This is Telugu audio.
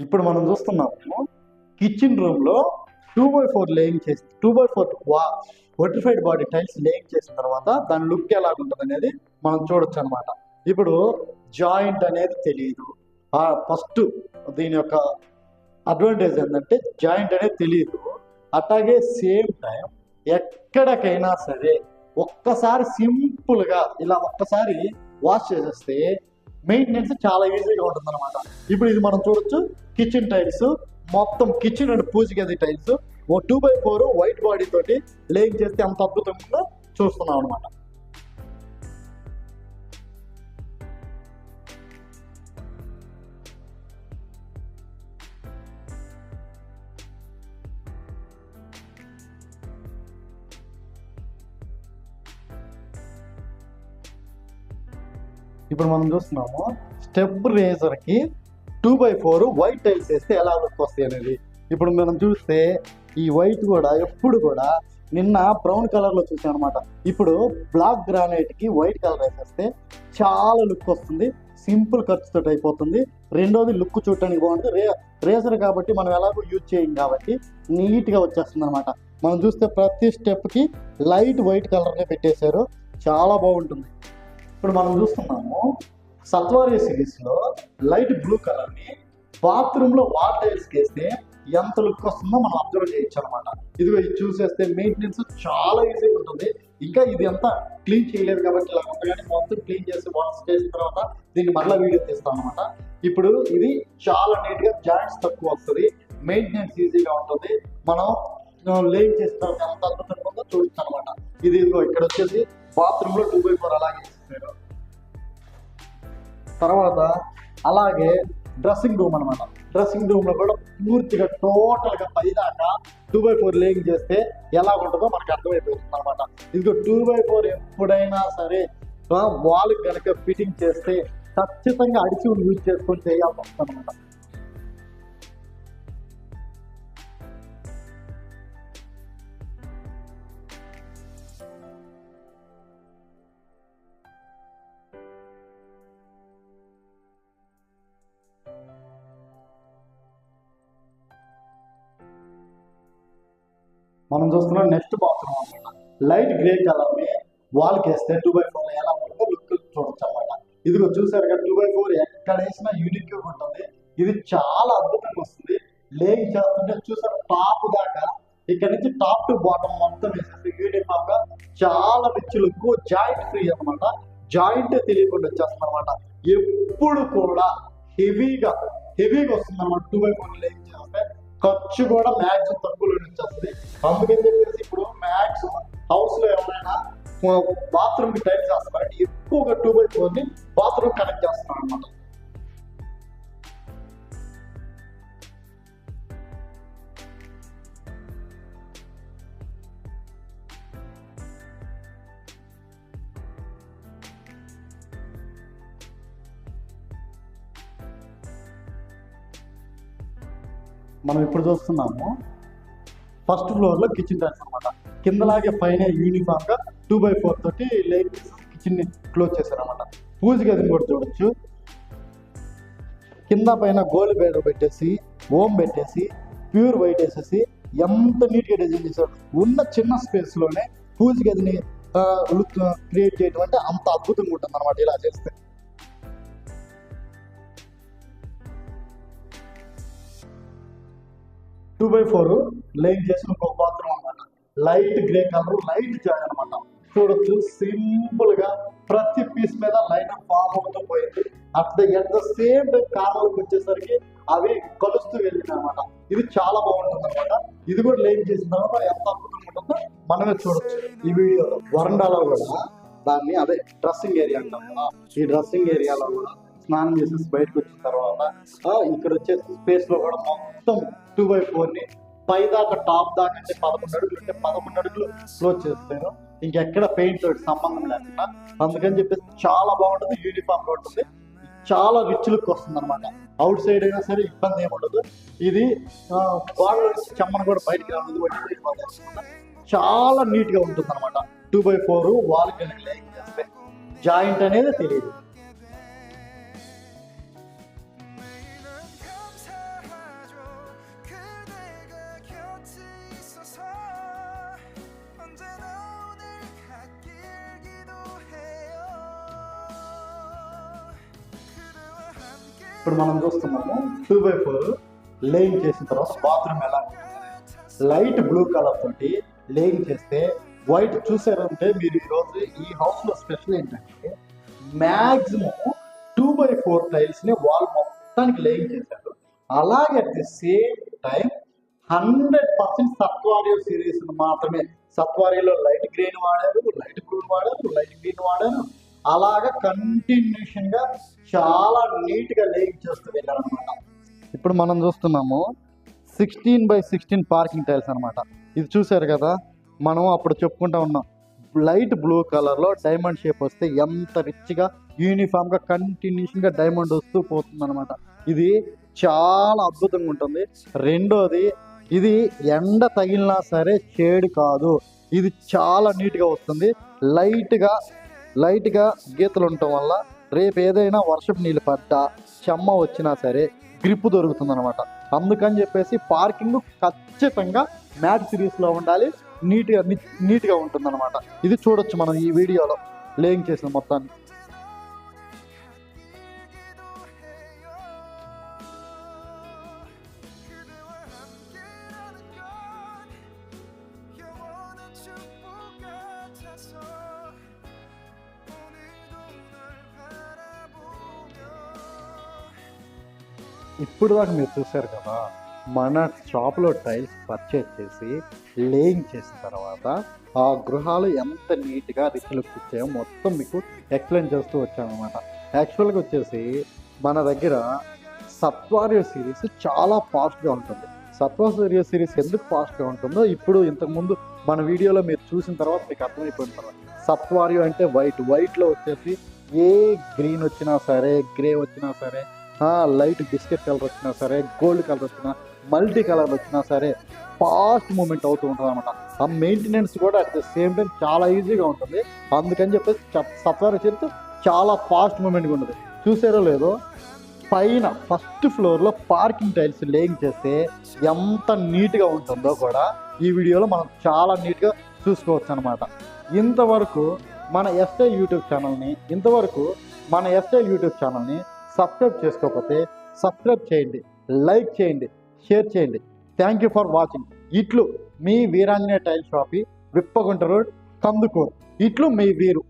ఇప్పుడు మనం చూస్తున్నాము కిచెన్ రూమ్లో టూ బై ఫోర్ లేయింగ్ చేసి టూ బై ఫోర్ వా వర్టిఫైడ్ బాడీ టైల్స్ లేయింగ్ చేసిన తర్వాత దాని లుక్ ఎలా ఉంటుంది అనేది మనం చూడొచ్చు అనమాట ఇప్పుడు జాయింట్ అనేది తెలియదు ఆ ఫస్ట్ దీని యొక్క అడ్వాంటేజ్ ఏంటంటే జాయింట్ అనేది తెలియదు అట్లాగే సేమ్ టైం ఎక్కడికైనా సరే ఒక్కసారి సింపుల్గా ఇలా ఒక్కసారి వాష్ చేసేస్తే మెయింటెనెన్స్ చాలా ఈజీగా ఉంటుంది అనమాట ఇప్పుడు ఇది మనం చూడొచ్చు. కిచెన్ టైల్స్ మొత్తం కిచెన్ అండ్ పూజ గది tiles oh two by four white body తోటి లేయింగ్ చేస్తే అంత అద్భుతంగా చూస్తున్నాం అనమాట ఇప్పుడు మనం చూస్తున్నాము step రేజర్కి two by four white tiles వేస్తే ఎలా లుక్ వస్తాయి అనేది. ఇప్పుడు మనం చూస్తే ఈ వైట్ కూడా ఎప్పుడు కూడా నిన్న బ్రౌన్ కలర్లో చూసాం అనమాట ఇప్పుడు బ్లాక్ గ్రానైట్కి వైట్ కలర్ వేసేస్తే చాలా లుక్ వస్తుంది. సింపుల్ ఖర్చుతో అయిపోతుంది. రెండోది లుక్ చూడటానికి బాగుంటుంది. రే రేసర్ కాబట్టి మనం ఎలాగో యూజ్ చేయం కాబట్టి నీట్గా వచ్చేస్తుంది అనమాట మనం చూస్తే ప్రతి స్టెప్కి లైట్ వైట్ కలర్ పెట్టేశారు. చాలా బాగుంటుంది. ఇప్పుడు మనం చూస్తున్నాము సత్వారి సిరీస్లో లైట్ బ్లూ కలర్ని బాత్రూమ్లో వాల్ టైల్స్ వేస్తే ఎంత లుక్ వస్తుందో మనం అబ్జర్వ్ చేయొచ్చు అనమాట ఇదిగో ఇది చూసేస్తే మెయింటెనెన్స్ చాలా ఈజీగా ఉంటుంది. ఇంకా ఇది అంతా క్లీన్ చేయలేదు కాబట్టి ఇలా ఉంటుంది కానీ మొత్తం క్లీన్ చేసి వాష్ చేసిన తర్వాత దీన్ని మళ్ళీ వీడియో తీస్తాం అనమాట ఇప్పుడు ఇది చాలా నీట్గా జాయింట్స్ తక్కువ వస్తుంది. మెయింటెనెన్స్ ఈజీగా ఉంటుంది. మనం లేయింగ్ చేసిన తర్వాత ఎంత అద్భుతంగా ఉందో చూడొచ్చు అనమాట ఇది ఇదిగో ఇక్కడ వచ్చేసి బాత్రూమ్లో టూ బై ఫోర్ అలాగే ఇస్తారు తర్వాత అలాగే డ్రెస్సింగ్ రూమ్ అనమాట డ్రెస్సింగ్ రూమ్లో కూడా పూర్తిగా టోటల్గా పైదాకా టూ బై ఫోర్ లేయింగ్ చేస్తే ఎలా ఉంటుందో మనకు అర్థమైపోతుంది అనమాట ఇదిగో టూ బై ఫోర్ ఎప్పుడైనా సరే వాల్ కనుక ఫిట్టింగ్ చేస్తే ఖచ్చితంగా అడిచి యూజ్ చేసుకొని చేయాల్సి వస్తుంది అనమాట మనం చూస్తున్నాం నెక్స్ట్ బాత్రూమ్ అనమాట లైట్ గ్రే కలర్ని వాల్కి వేస్తే టూ బై ఫోర్ ఎలా ఉంటుందో లుక్ చూడొచ్చు అనమాట ఇదిగో చూసారు కదా టూ బై ఫోర్ ఎక్కడ వేసినా యూనిక్ ఉంటుంది. ఇది చాలా అద్భుతంగా వస్తుంది. లేయింగ్ చేస్తుంటే చూసారు టాప్ దాకా ఇక్కడ నుంచి టాప్ టు బాటమ్ మొత్తం వేసేసి యూనిఫామ్గా చాలా రిచ్ లుక్ జాయింట్ ఫ్రీ అనమాట జాయింట్ తెలియకుండా వచ్చేస్తుంది అనమాట ఎప్పుడు కూడా హెవీగా హెవీగా వస్తుంది అనమాట టూ బై ఫోర్ లేయింగ్ ఖర్చు కూడా మ్యాక్స్ తక్కువలో వచ్చేస్తుంది. అందుకని చెప్పేసి ఇప్పుడు మ్యాక్స్ హౌస్లో ఎవరైనా బాత్రూమ్కి టైప్ చేస్తారంటే ఎక్కువగా టూ బై ని బాత్రూమ్ కనెక్ట్ చేస్తున్నారు అనమాట మనం ఇప్పుడు చూస్తున్నాము ఫస్ట్ ఫ్లోర్లో కిచెన్ టైల్స్ అనమాట కిందలాగే పైన యూనిఫామ్గా టూ బై ఫోర్ తోటి లైట్ కిచెన్ని క్లోజ్ చేశారనమాట పూజ గదిని కూడా చూడొచ్చు. కింద పైన గోల్డ్ బేడర్ పెట్టేసి ఓం పెట్టేసి ప్యూర్ వైట్ వేసేసి ఎంత నీట్గా డిజైన్ చేశారు. ఉన్న చిన్న స్పేస్లోనే పూజ గదిని లుక్ క్రియేట్ చేయడం అంటే అంత అద్భుతంగా ఉంటుంది అనమాట ఇలా చేస్తే. టూ బై ఫోర్ లైన్ చేసిన ఒక బాత్రూమ్ అనమాట లైట్ గ్రే కలర్ లైట్ జాగ్ అనమాట చూడొచ్చు సింపుల్గా ప్రతి పీస్ మీద లైన్ ఫామ్ అవుతూ పోయింది. At the at the same time కార్నర్కి వచ్చేసరికి అవి కలుస్తూ వెళ్ళింది అనమాట ఇది చాలా బాగుంటుంది అనమాట ఇది కూడా లైన్ చేసిన తర్వాత ఎంత అద్భుతంగా ఉంటుందో మనమే చూడొచ్చు. ఈ వీడియోలో వరండాలో కూడా దాన్ని అదే డ్రెస్సింగ్ ఏరియా అంటాం కదా ఈ డ్రెస్సింగ్ ఏరియాలో కూడా స్నానం చేసేసి బయటకు వచ్చిన తర్వాత ఇక్కడ వచ్చేసి స్పేస్లో కూడా మొత్తం టూ బై ఫోర్ని పై దాకా టాప్ దాకా అంటే పదకొండు అడుగులు అంటే పదకొండు అడుగులు క్లోజ్ చేస్తారు. ఇంకెక్కడ పెయింట్ తోటి సంబంధం లేకుండా. అందుకని చెప్పేసి చాలా బాగుంటుంది యూనిఫామ్ ఉంటుంది. చాలా రిచ్ లుక్ వస్తుంది అనమాట అవుట్ సైడ్ అయినా సరే ఇబ్బంది ఏమి ఉండదు. ఇది గోడలో నుంచి చెమ్మను కూడా బయటికి రావడం చాలా నీట్గా ఉంటుంది అనమాట టూ బై ఫోర్ వాల్ కనుక చేస్తే. జాయింట్ అనేది తెలియదు. ఇప్పుడు మనం చూస్తున్నాము టూ బై ఫోర్ లేయింగ్ చేసిన తర్వాత బాత్రూమ్ ఎలా లైట్ బ్లూ కలర్ తోటి లేయింగ్ చేస్తే వైట్ చూసారంటే మీరు ఈరోజు ఈ హౌస్లో స్పెషల్ ఏంటంటే మ్యాక్సిమం టూ బై ఫోర్ టైల్స్ని వాల్ మొత్తానికి లేయింగ్ చేశారు. అలాగే at the same time hundred percent Satvario series మాత్రమే సత్వారిలో లైట్ గ్రీన్ వాడారు లైట్ బ్లూ వాడారు లైట్ గ్రీన్ వాడారు. అలాగా కంటిన్యూషన్గా చాలా నీట్గా లేయింగ్ చేస్తూ వెళ్ళారు అనమాట ఇప్పుడు మనం చూస్తున్నాము sixteen by sixteen parking tiles అనమాట ఇది చూసారు కదా? మనం అప్పుడు చెప్పుకుంటా ఉన్నాం. లైట్ బ్లూ కలర్లో డైమండ్ షేప్ వస్తే ఎంత రిచ్గా యూనిఫామ్గా కంటిన్యూషన్గా డైమండ్ వస్తూ పోతుంది అనమాట ఇది చాలా అద్భుతంగా ఉంటుంది. రెండోది ఇది ఎండ తగిలినా సరే షేడ్ కాదు. ఇది చాలా నీట్గా వస్తుంది. లైట్గా లైట్గా గీతలు ఉండటం వల్ల రేపు ఏదైనా వర్షపు నీళ్ళు పడ్డా చెమ్మ వచ్చినా సరే గ్రిప్ దొరుకుతుంది అనమాట అందుకని చెప్పేసి పార్కింగ్ ఖచ్చితంగా మ్యాట్ సిరీస్లో ఉండాలి. నీట్గా నీట్గా ఉంటుంది అనమాట ఇది చూడొచ్చు మనం ఈ వీడియోలో. లేయింగ్ చేసిన మొత్తాన్ని. ఇప్పుడు దాకా మీరు చూశారు కదా మన షాప్లో టైల్స్ పర్చేజ్ చేసి లేయింగ్ చేసిన తర్వాత ఆ గృహాలు ఎంత నీట్గా రిచ్ లుక్ ఇచ్చాయో మొత్తం మీకు ఎక్స్ప్లెయిన్ చేస్తూ వచ్చామన్నమాట యాక్చువల్గా వచ్చేసి మన దగ్గర సత్వార్య సిరీస్ చాలా ఫాస్ట్గా ఉంటుంది. సత్వారియో సిరీస్ ఎందుకు ఫాస్ట్గా ఉంటుందో ఇప్పుడు ఇంతకుముందు మన వీడియోలో మీరు చూసిన తర్వాత మీకు అర్థమైపోయిన తర్వాత సత్వార్యం అంటే వైట్ వైట్లో వచ్చేసి ఏ గ్రీన్ వచ్చినా సరే గ్రే వచ్చినా సరే లైట్ బిస్కెట్ కలర్ వచ్చినా సరే గోల్డ్ కలర్ వచ్చినా మల్టీ కలర్ వచ్చినా సరే ఫాస్ట్ మూమెంట్ అవుతూ ఉంటుంది అనమాట ఆ మెయింటెనెన్స్ కూడా అట్ ద సేమ్ టైం చాలా ఈజీగా ఉంటుంది. అందుకని చెప్పేసి సత్వారి చేస్తే చాలా ఫాస్ట్ మూమెంట్గా ఉంటుంది. చూసారో లేదో పైన ఫస్ట్ ఫ్లోర్లో పార్కింగ్ టైల్స్ లేయింగ్ చేస్తే ఎంత నీట్గా ఉంటుందో కూడా ఈ వీడియోలో మనం చాలా నీట్గా చూసుకోవచ్చు అనమాట ఇంతవరకు మన ఎస్ఐ యూట్యూబ్ ఛానల్ని ఇంతవరకు మన ఎస్ఐ యూట్యూబ్ ఛానల్ని సబ్స్క్రైబ్ చేసుకోకపోతే సబ్స్క్రైబ్ చేయండి లైక్ చేయండి షేర్ చేయండి. థ్యాంక్ యూ ఫర్ వాచింగ్ ఇట్లు మీ వీరాంజనేయ టైల్ షాపి విప్పగుంట రోడ్ కందుకూరు. ఇట్లు మీ వీరు.